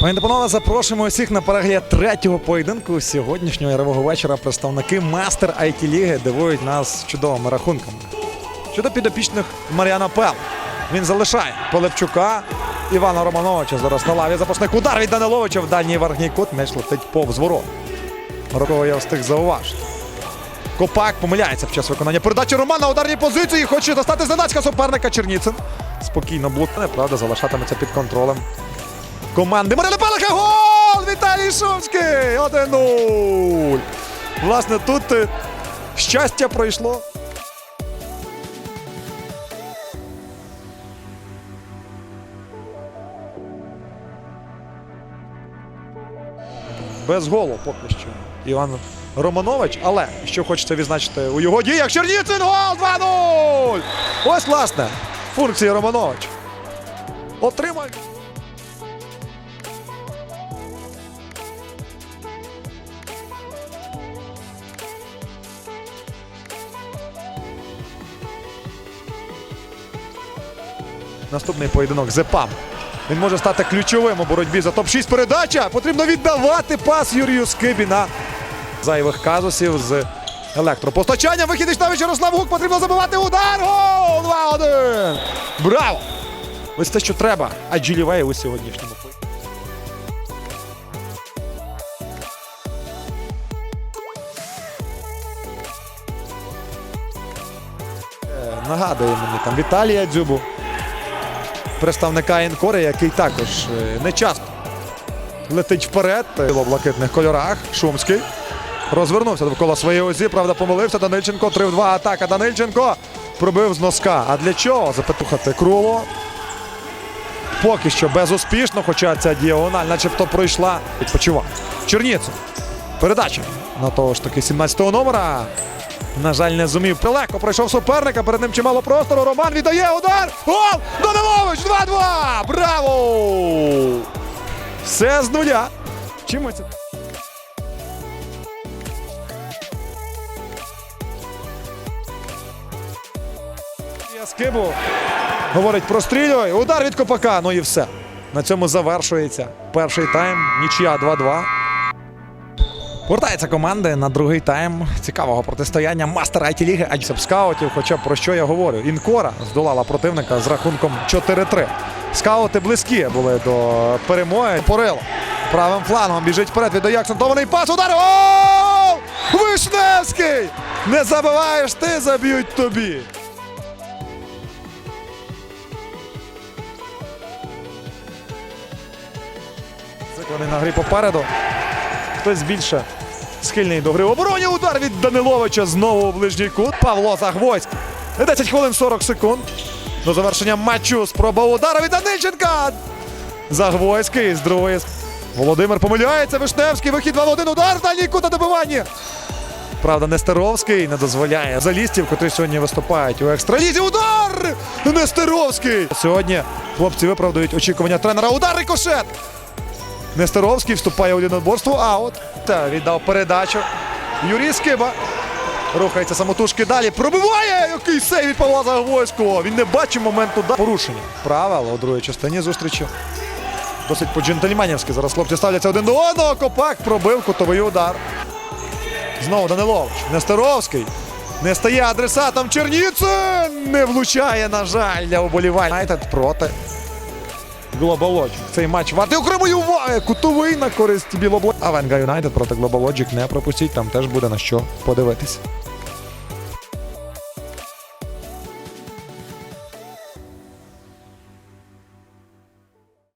Пані та панове, запрошуємо усіх на перегляд третього поєдинку сьогоднішнього ярового вечора. Представники мастер it ліги дивують нас чудовими рахунками. Щодо підопічних Мар'яна Пел. Він залишає Полепчука Івана Романовича. Зараз на лаві запасних удар від Даниловича в дальній верхній кут. М'яч летить повз ворот. Рокого я встиг зауважити. Копак помиляється під час виконання передачі Роман на ударній позиції. Хоче достати зненацька суперника Черніцин. Спокійно блокує, правда, залишатиметься під контролем команди Марина Пелиха. Гол! Віталій Шумський! 1-0. Власне, тут е, щастя пройшло. Без голу поки що. Іван Романович, але що хочеться відзначити у його діях. Черніцин гол 2-0! Ось, власне, функції Романович. Отримай. Наступний поєдинок Зепам. Він може стати ключовим у боротьбі за топ-6 передача. Потрібно віддавати пас Юрію Скибі на зайвих казусів з електропостачанням. Вихід Іштавич Ярослав Гук. Потрібно забивати удар. Гол! 2-1. Браво! Ось те, що треба. А Аджилівей у сьогоднішньому. Е, Нагадує мені там Віталія Дзюбу, представника Інкори, який також е, не часто летить вперед у блакитних кольорах. Шумський розвернувся довкола своєї осі. Правда, помилився. Данильченко 3 в 2 атака. Данильченко пробив з носка. А для чого? Запетухати Круло. Поки що безуспішно, хоча ця діагональ начебто пройшла. Відпочивав. Черніцин. Передача на того ж таки 17-го номера. На жаль, не зумів. Далеко пройшов суперника. Перед ним чимало простору. Роман віддає удар. Гол! Данилович 2-2! Браво! Все з нуля. Чимось. це? Я Скибу говорить прострілюй. Удар від Копака. Ну і все. На цьому завершується перший тайм. Нічия 2-2. Повертаються команди на другий тайм цікавого протистояння мастер IT ліги Аджсеп скаутів. Хоча про що я говорю? Інкора здолала противника з рахунком 4-3. Скаути близькі були до перемоги. Порило правим флангом біжить вперед. Віддає акцентований пас. Удар. Гол! Вишневський! Не забиваєш ти, заб'ють тобі. Вони на грі попереду. Хтось більше схильний до гри обороні. Удар від Даниловича знову у ближній кут. Павло Загвоський. 10 хвилин 40 секунд. До завершення матчу спроба удару від Данильченка. Загвоський з другої. Володимир помиляється. Вишневський. Вихід 2 в 1. Удар в дальній кут на. Правда, Нестеровський не дозволяє залістів, котрі сьогодні виступають у екстралізі. Удар! Нестеровський! Сьогодні хлопці виправдають очікування тренера. Удар рикошет! Нестеровський вступає у єдиноборство. Аут. Та віддав передачу. Юрій Скиба. Рухається самотужки далі. Пробиває! Який сейв від Павла Загвойського. Він не бачив моменту да- порушення. Правил у другій частині зустрічі. Досить по-джентльменівськи. Зараз хлопці ставляться один до одного. Копак пробив кутовий удар. Знову Данилович. Нестеровський. Не стає адресатом Черніцин. Не влучає, на жаль, для уболівань. Юнайтед проти Global Цей матч вартий окремої уваги. Кутовий на користь Білобло. Авенга Юнайтед проти Глобалоджик не пропустіть. Там теж буде на що подивитись.